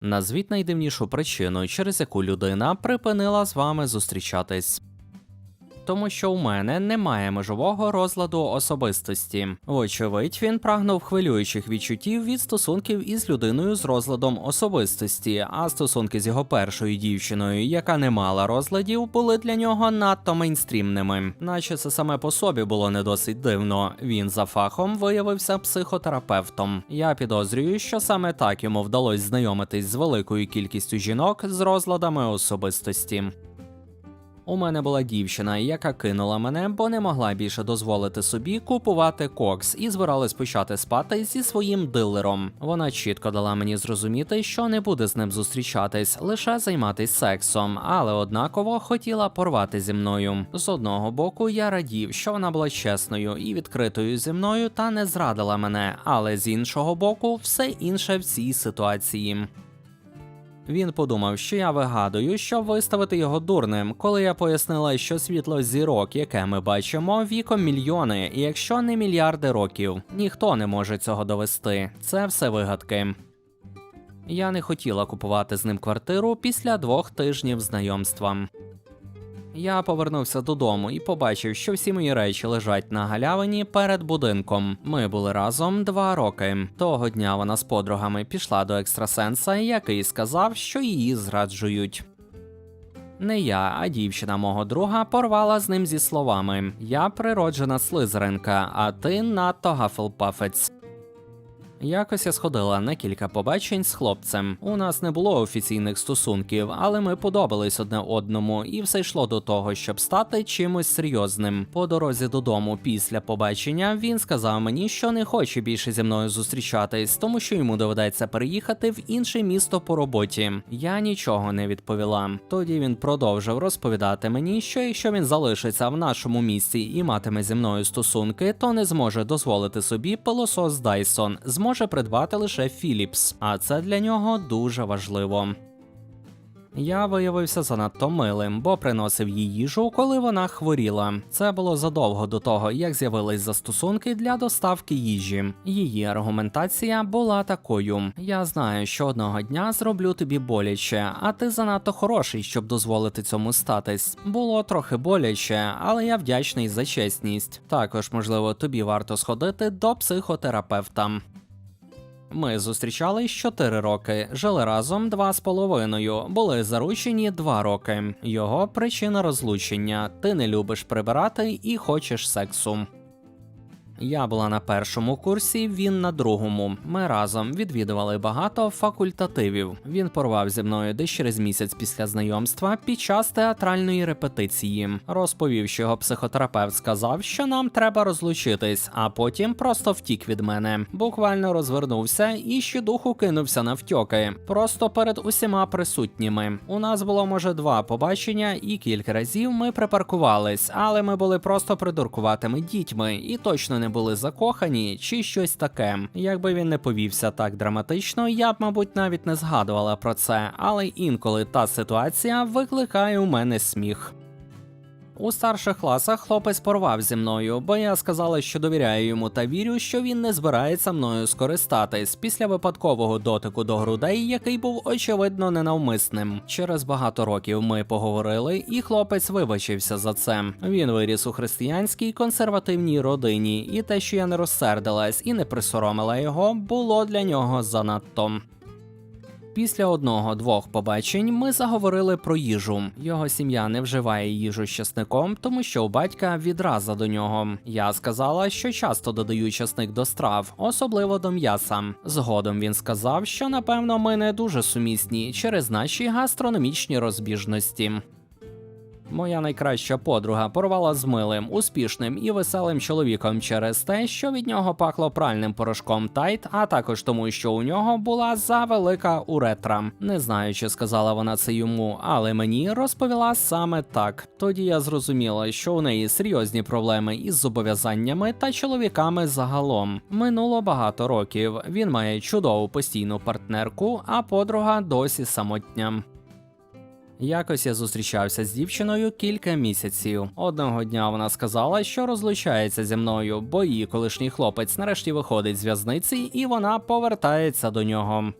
Назвіть найдивнішу причину, через яку людина припинила з вами зустрічатись. Тому що у мене немає межового розладу особистості. Вочевидь, він прагнув хвилюючих відчуттів від стосунків із людиною з розладом особистості, а стосунки з його першою дівчиною, яка не мала розладів, були для нього надто мейнстрімними. Наче це саме по собі було не досить дивно. Він за фахом виявився психотерапевтом. Я підозрюю, що саме так йому вдалося знайомитись з великою кількістю жінок з розладами особистості. У мене була дівчина, яка кинула мене, бо не могла більше дозволити собі купувати кокс і збиралась почати спати зі своїм дилером. Вона чітко дала мені зрозуміти, що не буде з ним зустрічатись, лише займатись сексом, але однаково хотіла порвати зі мною. З одного боку, я радів, що вона була чесною і відкритою зі мною та не зрадила мене, але з іншого боку, все інше в цій ситуації. Він подумав, що я вигадую, щоб виставити його дурним, коли я пояснила, що світло зірок, яке ми бачимо, віком мільйони, якщо не мільярди років. Ніхто не може цього довести. Це все вигадки. Я не хотіла купувати з ним квартиру після двох тижнів знайомства. Я повернувся додому і побачив, що всі мої речі лежать на галявині перед будинком. Ми були разом два роки. Того дня вона з подругами пішла до екстрасенса, який сказав, що її зраджують. Не я, а дівчина мого друга порвала з ним зі словами: Я природжена слизеринка, а ти надто гафелпафець. Якось я сходила на кілька побачень з хлопцем. У нас не було офіційних стосунків, але ми подобались одне одному, і все йшло до того, щоб стати чимось серйозним. По дорозі додому після побачення він сказав мені, що не хоче більше зі мною зустрічатись, тому що йому доведеться переїхати в інше місто по роботі. Я нічого не відповіла. Тоді він продовжив розповідати мені, що якщо він залишиться в нашому місті і матиме зі мною стосунки, то не зможе дозволити собі пилосос Dyson, зможе придбати лише Philips, а це для нього дуже важливо. Я виявився занадто милим, бо приносив їй їжу, коли вона хворіла. Це було задовго до того, як з'явились застосунки для доставки їжі. Її аргументація була такою: я знаю, що одного дня зроблю тобі боляче, а ти занадто хороший, щоб дозволити цьому статись. Було трохи боляче, але я вдячний за чесність. Також, можливо, тобі варто сходити до психотерапевта. Ми зустрічались 4 роки, жили разом два з половиною, були заручені 2 роки. Його причина розлучення: ти не любиш прибирати і хочеш сексу. Я була на першому курсі, він на другому. Ми разом відвідували багато факультативів. Він порвав зі мною десь через місяць після знайомства під час театральної репетиції. Розповів, що його психотерапевт сказав, що нам треба розлучитись, а потім просто втік від мене. Буквально розвернувся і щодуху кинувся на втьоки. Просто перед усіма присутніми. У нас було може два побачення, і кілька разів ми припаркувались, але ми були просто придуркуватими дітьми і точно не були закохані чи щось таке. Якби він не повівся так драматично, я б, мабуть, навіть не згадувала про це, але інколи та ситуація викликає у мене сміх. У старших класах хлопець порвав зі мною, бо я сказала, що довіряю йому та вірю, що він не збирається мною скористатись після випадкового дотику до грудей, який був очевидно ненавмисним. Через багато років ми поговорили, і хлопець вибачився за це. Він виріс у християнській консервативній родині, і те, що я не розсердилась і не присоромила його, було для нього занадто. Після одного-двох побачень ми заговорили про їжу. Його сім'я не вживає їжу з часником, тому що у батька відраза до нього. Я сказала, що часто додаю часник до страв, особливо до м'яса. Згодом він сказав, що напевно ми не дуже сумісні через наші гастрономічні розбіжності. Моя найкраща подруга порвала з милим, успішним і веселим чоловіком через те, що від нього пахло пральним порошком Тайт, а також тому, що у нього була завелика уретра. Не знаю, чи сказала вона це йому, але мені розповіла саме так. Тоді я зрозуміла, що у неї серйозні проблеми із зобов'язаннями та чоловіками загалом. Минуло багато років. Він має чудову постійну партнерку, а подруга досі самотня. Якось я зустрічався з дівчиною кілька місяців. Одного дня вона сказала, що розлучається зі мною, бо її колишній хлопець нарешті виходить з в'язниці, і вона повертається до нього.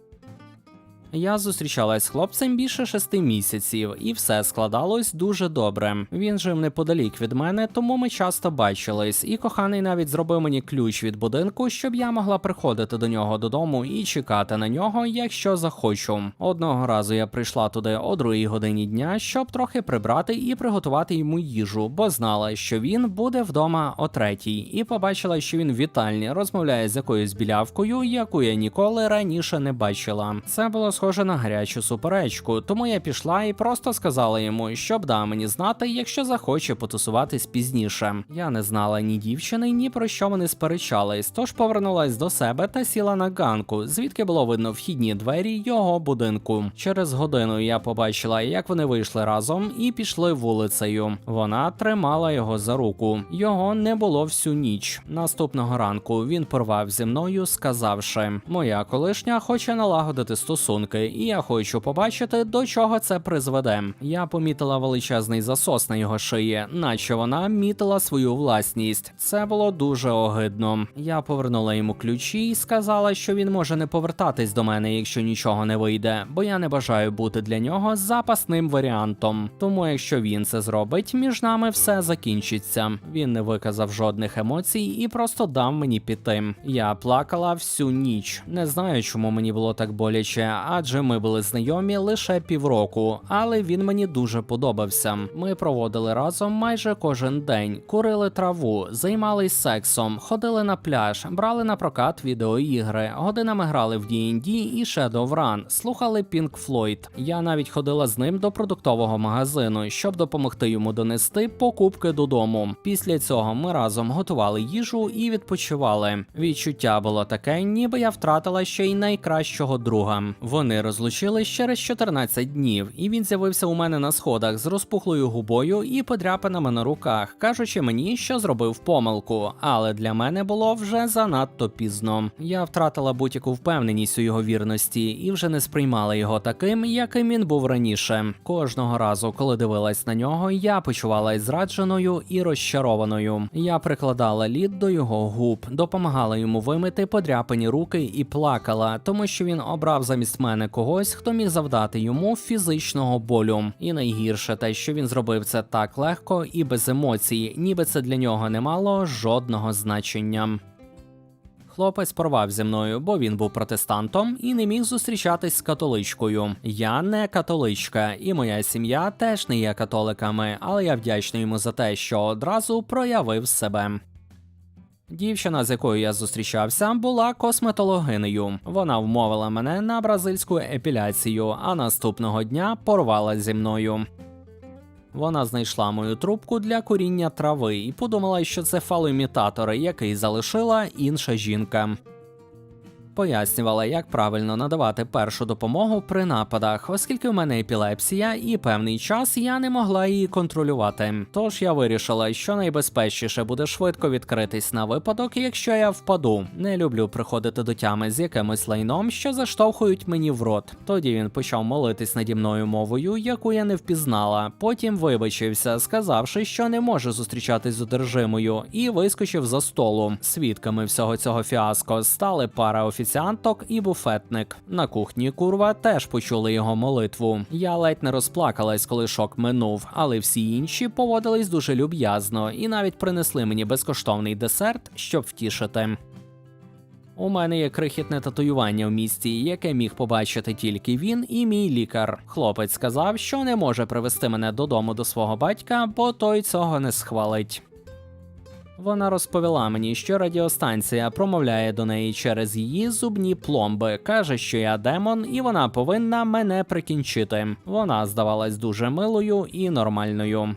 Я зустрічалась з хлопцем більше шести місяців, і все складалось дуже добре. Він жив неподалік від мене, тому ми часто бачились, і коханий навіть зробив мені ключ від будинку, щоб я могла приходити до нього додому і чекати на нього, якщо захочу. Одного разу я прийшла туди о другій годині дня, щоб трохи прибрати і приготувати йому їжу, бо знала, що він буде вдома о третій, і побачила, що він в вітальні розмовляє з якоюсь білявкою, яку я ніколи раніше не бачила. Це було схоже на гарячу суперечку, тому я пішла і просто сказала йому, щоб дав мені знати, якщо захоче потусуватись пізніше. Я не знала ні дівчини, ні про що вони сперечались, тож повернулась до себе та сіла на ганку, звідки було видно вхідні двері його будинку. Через годину я побачила, як вони вийшли разом і пішли вулицею. Вона тримала його за руку. Його не було всю ніч. Наступного ранку він порвав зі мною, сказавши: Моя колишня хоче налагодити стосунки, і я хочу побачити, до чого це призведе. Я помітила величезний засос на його шиї, наче вона мітила свою власність. Це було дуже огидно. Я повернула йому ключі і сказала, що він може не повертатись до мене, якщо нічого не вийде, бо я не бажаю бути для нього запасним варіантом. Тому, якщо він це зробить, між нами все закінчиться. Він не виказав жодних емоцій і просто дав мені піти. Я плакала всю ніч. Не знаю, чому мені було так боляче, адже ми були знайомі лише півроку, але він мені дуже подобався. Ми проводили разом майже кожен день, курили траву, займались сексом, ходили на пляж, брали на прокат відеоігри, годинами грали в D&D і Shadowrun, слухали Pink Floyd. Я навіть ходила з ним до продуктового магазину, щоб допомогти йому донести покупки додому. Після цього ми разом готували їжу і відпочивали. Відчуття було таке, ніби я втратила ще й найкращого друга. Вони розлучились через 14 днів, і він з'явився у мене на сходах з розпухлою губою і подряпинами на руках, кажучи мені, що зробив помилку. Але для мене було вже занадто пізно. Я втратила будь-яку впевненість у його вірності і вже не сприймала його таким, яким він був раніше. Кожного разу, коли дивилась на нього, я почувалась зрадженою і розчарованою. Я прикладала лід до його губ, допомагала йому вимити подряпані руки і плакала, тому що він обрав замість мене когось, хто міг завдати йому фізичного болю. І найгірше те, що він зробив це так легко і без емоцій, ніби це для нього не мало жодного значення. Хлопець порвав зі мною, бо він був протестантом і не міг зустрічатись з католичкою. Я не католичка, і моя сім'я теж не є католиками, але я вдячний йому за те, що одразу проявив себе. Дівчина, з якою я зустрічався, була косметологинею. Вона вмовила мене на бразильську епіляцію, а наступного дня порвала зі мною. Вона знайшла мою трубку для куріння трави і подумала, що це фалоімітатор, який залишила інша жінка. Пояснювала, як правильно надавати першу допомогу при нападах, оскільки в мене епілепсія, і певний час я не могла її контролювати. Тож я вирішила, що найбезпечніше буде швидко відкритись на випадок, якщо я впаду. Не люблю приходити до тями з якимось лайном, що заштовхують мені в рот. Тоді він почав молитись наді мною мовою, яку я не впізнала. Потім вибачився, сказавши, що не може зустрічатись з одержимою, і вискочив за столу. Свідками всього цього фіаско стали пара офіцерів офіціанток і буфетник. На кухні курва теж почули його молитву. Я ледь не розплакалась, коли шок минув, але всі інші поводились дуже люб'язно і навіть принесли мені безкоштовний десерт, щоб втішити. У мене є крихітне татуювання в місті, яке міг побачити тільки він і мій лікар. Хлопець сказав, що не може привезти мене додому до свого батька, бо той цього не схвалить. Вона розповіла мені, що радіостанція промовляє до неї через її зубні пломби, каже, що я демон, і вона повинна мене прикінчити. Вона здавалась дуже милою і нормальною.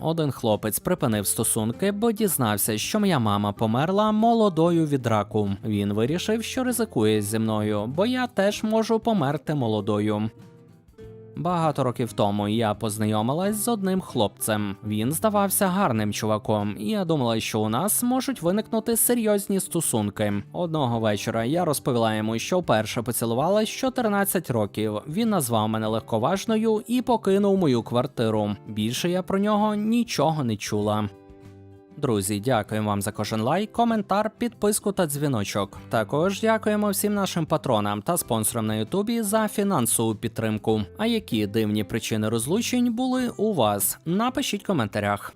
Один хлопець припинив стосунки, бо дізнався, що моя мама померла молодою від раку. Він вирішив, що ризикує зі мною, бо я теж можу померти молодою. Багато років тому я познайомилась з одним хлопцем. Він здавався гарним чуваком, і я думала, що у нас можуть виникнути серйозні стосунки. Одного вечора я розповіла йому, що вперше поцілувалась 14 років. Він назвав мене легковажною і покинув мою квартиру. Більше я про нього нічого не чула. Друзі, дякуємо вам за кожен лайк, коментар, підписку та дзвіночок. Також дякуємо всім нашим патронам та спонсорам на Ютубі за фінансову підтримку. А які дивні причини розлучень були у вас? Напишіть в коментарях.